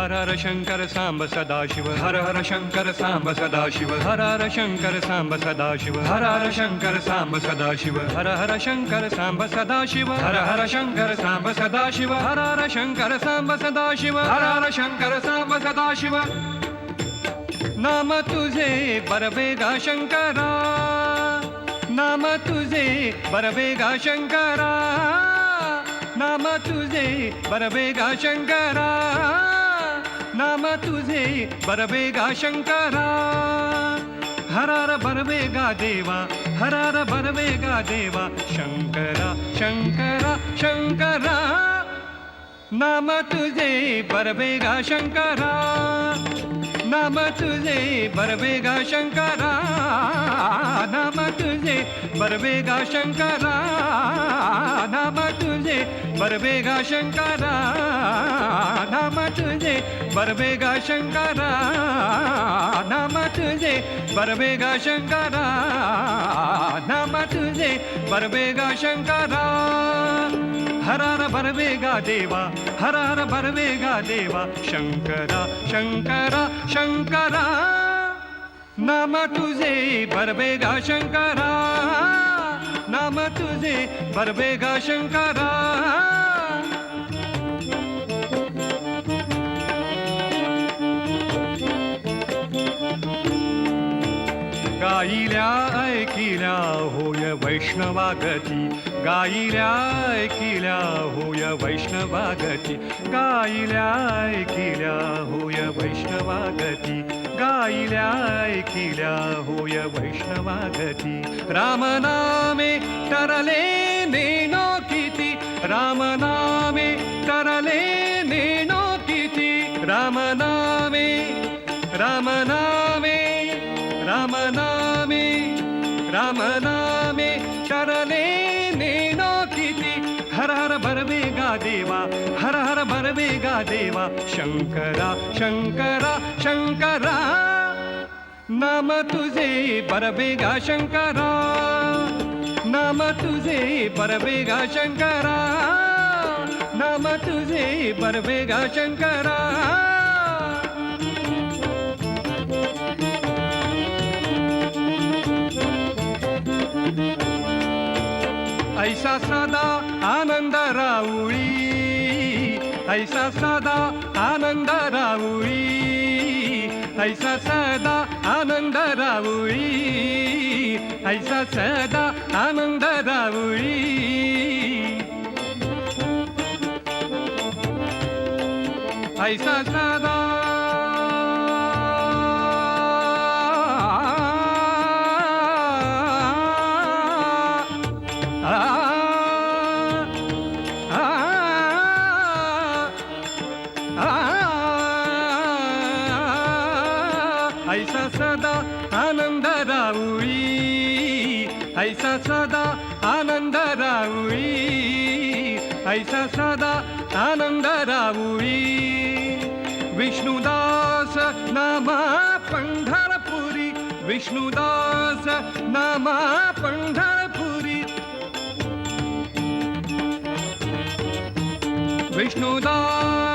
हर हर शंकर सांब सदाशिव, हर हर शंकर सांब सदाशिव, हर हर शंकर सांब सदाशिव, हर हर शंकर सांब सदाशिव, हर हर शंकर सांब सदाशिव, हर हर शंकर सांब सदाशिव, हर हर शंकर सांब सदाशिव, हर हर शंकर सांब सदाशिव। नाम तुझे बरबेगा शंकरा, नाम तुझे बरबेगा शंकरा, नाम तुझे बरबेगा शंकरा। नाम तुझे बरबेगा शंकरा। हरार बरबेगा देवा, हरार बरबेगा देवा। शंकरा शंकरा शंकरा। नाम तुझे बरबेगा शंकरा। नाम तुझे बरबेगा शंकरा नाम तुझे बरबेगा शंकरा नाम तुझे बरबेगा शंकरा नाम तुझे बरबेगा शंकरा नाम तुझे बरबेगा शंकरा नाम तुझे बरबेगा शंकरा। हरार बरवेगा देवा, हरार बरवेगा देवा, शंकरा शंकरा शंकरा। नाम तुझे बरवेगा शंकरा, नाम तुझे बरवेगा शंकरा। गाईल्या ऐकिल्या होय वैष्णवागती. गाईल्या ऐकिल्या होय वैष्णवागती. गाईल्या ऐकिल्या होय वैष्णवागती. गाईल्या ऐकिल्या होय वैष्णवागती. रामनामे तरले नेनो किती. रामनामे तरले नेनो किती. रामनामे रामनामे रामनामे रामनामे शरणे नेनो किती। हर हर बरवेगा देवा, हर हर बरवेगा देवा। शंकरा शंकरा शंकरा, नाम तुझे बरवेगा शंकरा। नाम तुझे बरवेगा शंकरा। नाम तुझे बरवेगा शंकरा। ऐसा सदा आनंद राऊळी ऐसा सदा आनंद राऊळी ऐसा सदा आनंद राऊळी ऐसा सदा आनंद राऊळी ऐसा सदा ऐसा सदा आनंद राऊळी ऐसा सदा आनंद राऊळी ऐसा सदा आनंद राऊळी विष्णुदास नामा पंढरपुरी विष्णुदास नामा पंढरपुरी। विष्णुदास